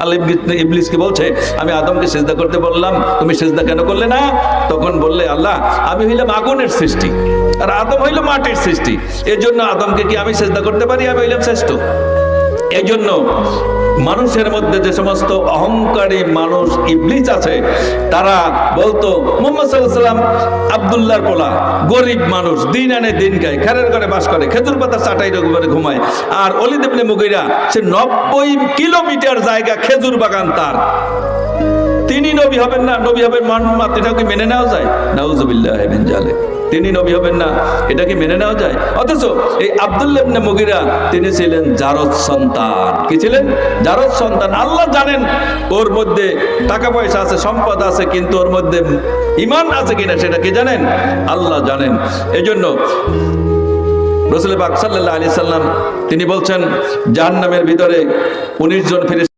আল্লাহ ইবলিস- ইবলিসকে বলছে, আমি আদমকে সেজদা করতে বললাম, তুমি সেজদা কেন করলে না? তখন বললে, আল্লাহ, আমি হইলাম আগুনের সৃষ্টি, আর আদম হইল মাটির সৃষ্টি। এর জন্য আদমকে কি আমি সেজদা করতে পারি? আমি হইলাম শ্রেষ্ঠ। এই জন্য মানুষের মধ্যে যে সমস্ত অহংকারী মানুষ ইবলিস আছে, তারা বলতো, মোহাম্মদ সাল্লাম আবদুল্লাহর পোলা, গরিব মানুষ, দিন আনে দিন খায়, খেরের ঘরে বাস করে, খেজুর পাতা চাটাই করে ঘুমায়, আর অলিদ ইবনে মুগিরা, সে নব্বই কিলোমিটার জায়গা খেজুর বাগান তার। তিনি নবী হবেন না, নবী হবেন এটাও কি মেনে নেওয়া যায়? নাউজুবিল্লাহ মিন জালিক। তিনি নবী হবেন না। এটা কি মেনে নেওয়া যায়? অথচ এই আব্দুল্লাহ ইবনে মুগিরা তিনি ছিলেন জারদ সন্তান। কি ছিলেন? জারদ সন্তান। আল্লাহ জানেন ওর মধ্যে টাকা পয়সা আছে, সম্পদ আছে, কিন্তু ওর মধ্যে ইমান আছে কিনা সেটা কি জানেন? আল্লাহ জানেন। এজন্য রসুল পাক সাল্লাল্লাহু আলাইহি সাল্লাম তিনি বলছেন, জাহান্নামের ভিতরে উনিশ জন ফিরিস